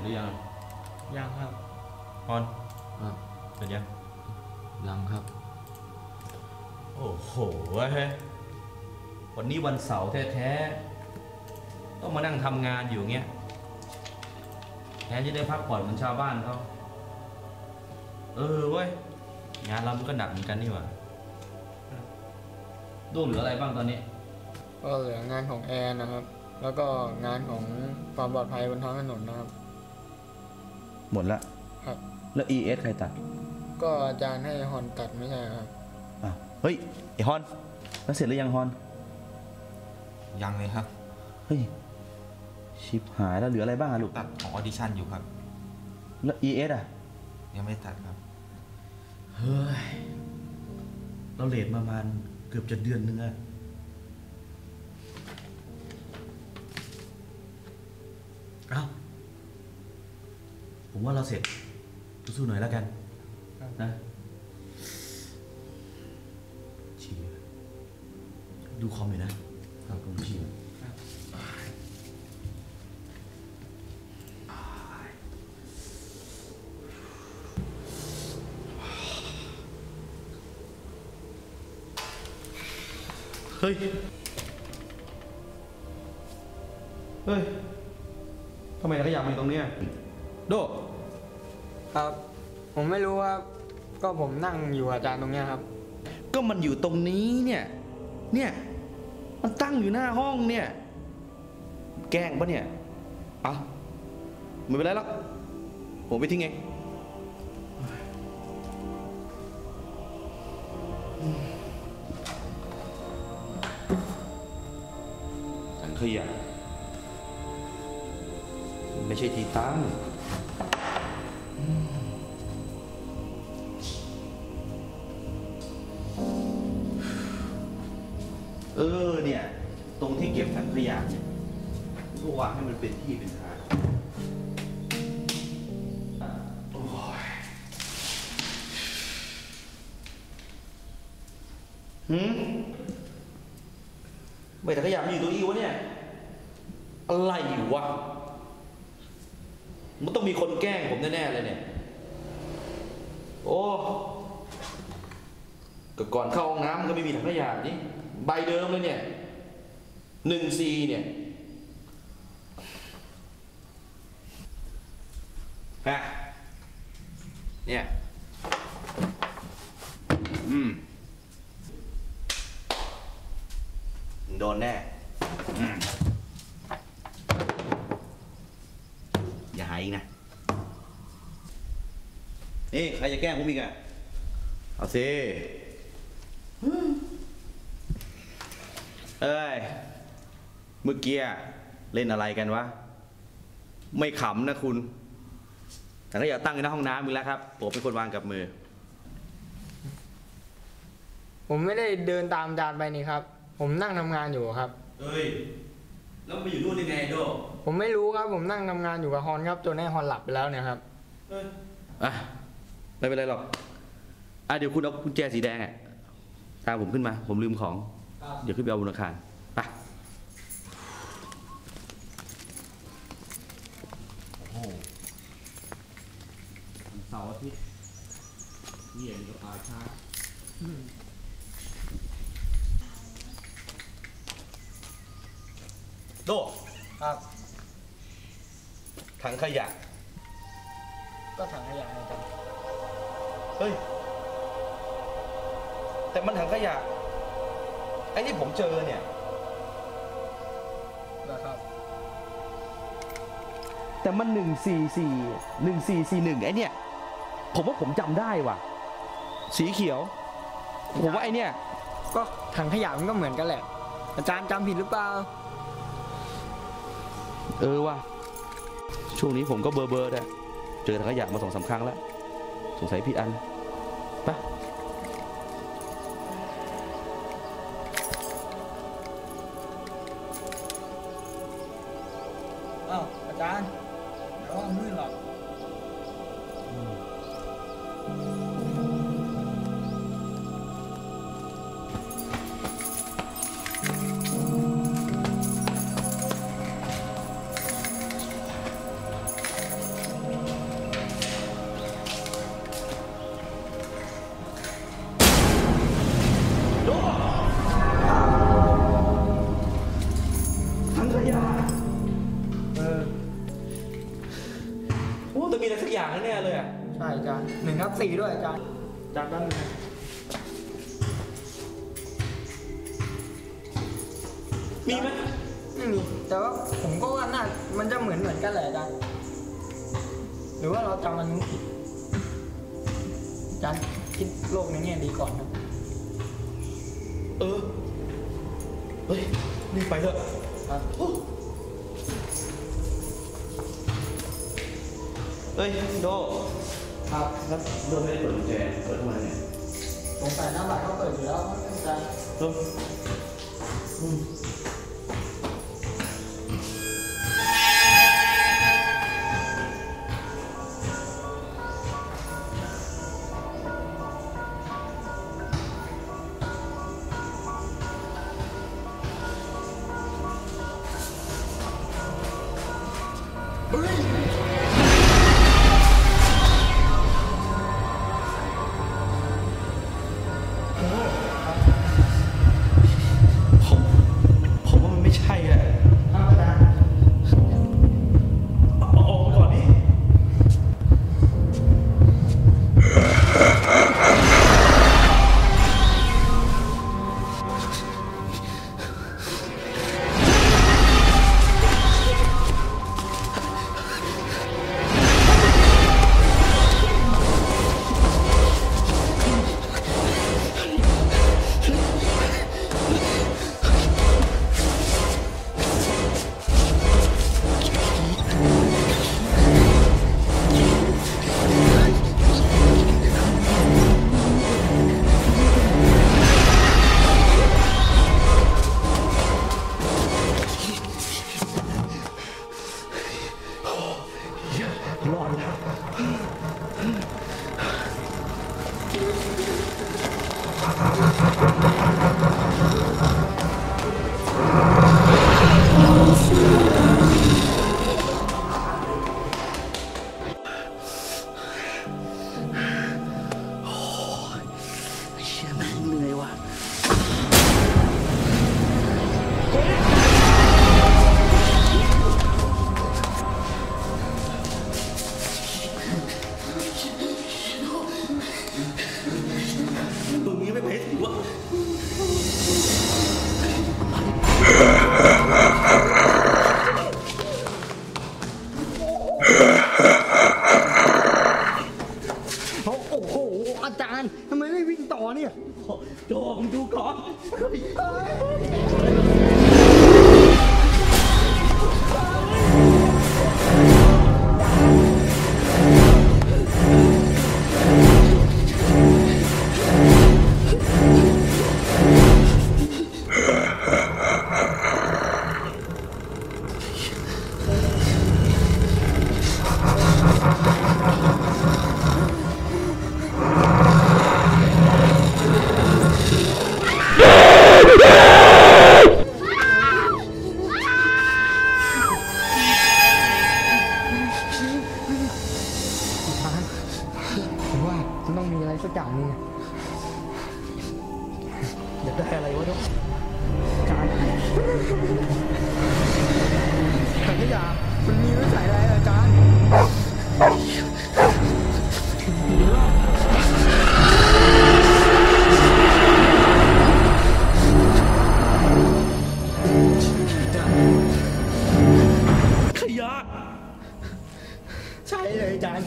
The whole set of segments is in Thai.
ร็จหรือยังยังครับฮอนครับเสร็จยังยังครับ โอ้โหเฮ้ยวันนี้วันเสาร์แท้ๆต้องมานั่งทำงานอยู่เงี้ยแทนจะได้พักผ่อนเหมือนชาวบ้านเขาเออเว้ยงานเรามันก็หนักเหมือนกันนี่หว่าด้วงเหลืออะไรบ้างตอนนี้ ก็เหลืองานของแอร์นะครับ แล้วก็งานของความปลอดภัยบนท้องถนนนะครับ หมดละครับ แล้ว ES ใครตัดก็อาจารย์ให้ฮอนตัดไม่ใช่ครับ อะเฮ้ยไอฮอนแล้วเสร็จหรือยังฮอนยังเลยครับ เฮ้ยชิปหายแล้วเหลืออะไรบ้างอะลูกตัดของออดิชั่นอยู่ครับ แล้ว ES อะยังไม่ได้ตัดครับ เฮ้ยเราเลทประมาณเกือบจะเดือนนึงอะ ผมว่าเราเสร็จสู้ๆหน่อยแล้วกันครับนะเชียร์ดูคอมอยู่นะครับผมเชียร์เฮ้ย เฮ้ย ทำไมขยะมาอยู่ตรงเนี้ย โด ครับ ผมไม่รู้ครับ ก็ผมนั่งอยู่กับอาจารย์ตรงเนี้ยครับ ก็มันอยู่ตรงนี้เนี่ย เนี่ย มันตั้งอยู่หน้าห้องเนี่ย แกล้งปะเนี่ยเอะไม่เป็นไรหรอกผมไปทิ้งเองถังขยะมันไม่ใช่ที่ตั้ง เออเนี่ย ตรงที่เก็บถังขยะเนี่ยก็วางให้มันเป็นที่เป็นทางโอ้ยหืมไม่ถังขยะมันอยู่ตรงนี้วะเนี่ย อะไรอยู่วะ มันต้องมีคนแกล้งผมแน่ๆเลยเนี่ย โอ้ก็ก่อนเข้าห้องน้ำมันก็ไม่มีถังขยะนี่ใบเดิมเลยเนี่ยหนึ่งซีเนี่ยฮะเนี่ยอืมโดนแน่อืมอย่าหายอีกนะ นี่ ใครจะแกล้งผมอีกอะเอาสิเอ้ย เมื่อกี้เล่นอะไรกันวะ ไม่ขำนะคุณ แต่ก็อย่าตั้งอยู่หน้าห้องน้ำอีกแล้วครับ ผมเป็นคนวางกับมือ ผมไม่ได้เดินตามอาจารย์ไปนี่ครับ ผมนั่งทำงานอยู่ครับเฮ้ย แล้วไปอยู่นู่นยังไงโดผมไม่รู้ครับ ผมนั่งทำงานอยู่กับฮอนครับ จนให้ฮอนหลับไปแล้วเนี่ยครับอะ ไม่เป็นไรหรอกอะเดี๋ยวคุณเอากุญแจสีแดงอะตามผมขึ้นมา ผมลืมของครับเดี๋ยวขึ้นไปเอาบนอาคารไปโอ้โหเสาร์อาทิตย์เย็นกับอาชาโดครับถังขยะ ก็ถังขยะอาจารย์ เฮ้ย แต่มันถังขยะ ไอ้ที่ผมเจอเนี่ยนะครับ แต่มันหนึ่งสี่สี่หนึ่งสี่สี่หนึ่งไอ้เนี่ย ผมว่าผมจำได้ว่ะ สีเขียว ผมว่าไอ้เนี่ย ก็ถังขยะมันก็เหมือนกันแหละ อาจารย์จำผิดหรือเปล่า เออว่ะ ช่วงนี้ผมก็เบอร์เบอร์ด้วยเจอถังขยะมาสองสามครั้งแล้ว สงสัยผิดอัน ไสี่ด้วยอาจารย์จากด้านในมีไหมไม่มีแต่ว่าผมก็ว่าน่ามันจะเหมือนเหมือนกันแหละอาจารย์หรือว่าเราจำมันผิดอาจารย์คิดโลกในแง่ดีก่อนครับเออเฮ้ยรีบไปเถอะครับเฮ้ยโด ครับครับโดไม่ได้เปิดกุญแจเปิดทำไมเนี่ยสงสัยหน้าบัตรเขาเปิดอยู่แล้วครับอาจารย์โดอืมผม ตรงนี้ไอยากได้อะไรวะทุกจารย์ถังขยะมันมีไว้ใส่อะไรอาจารย์ขยะ ใช่เลยอาจารย์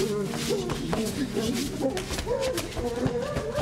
Thank you.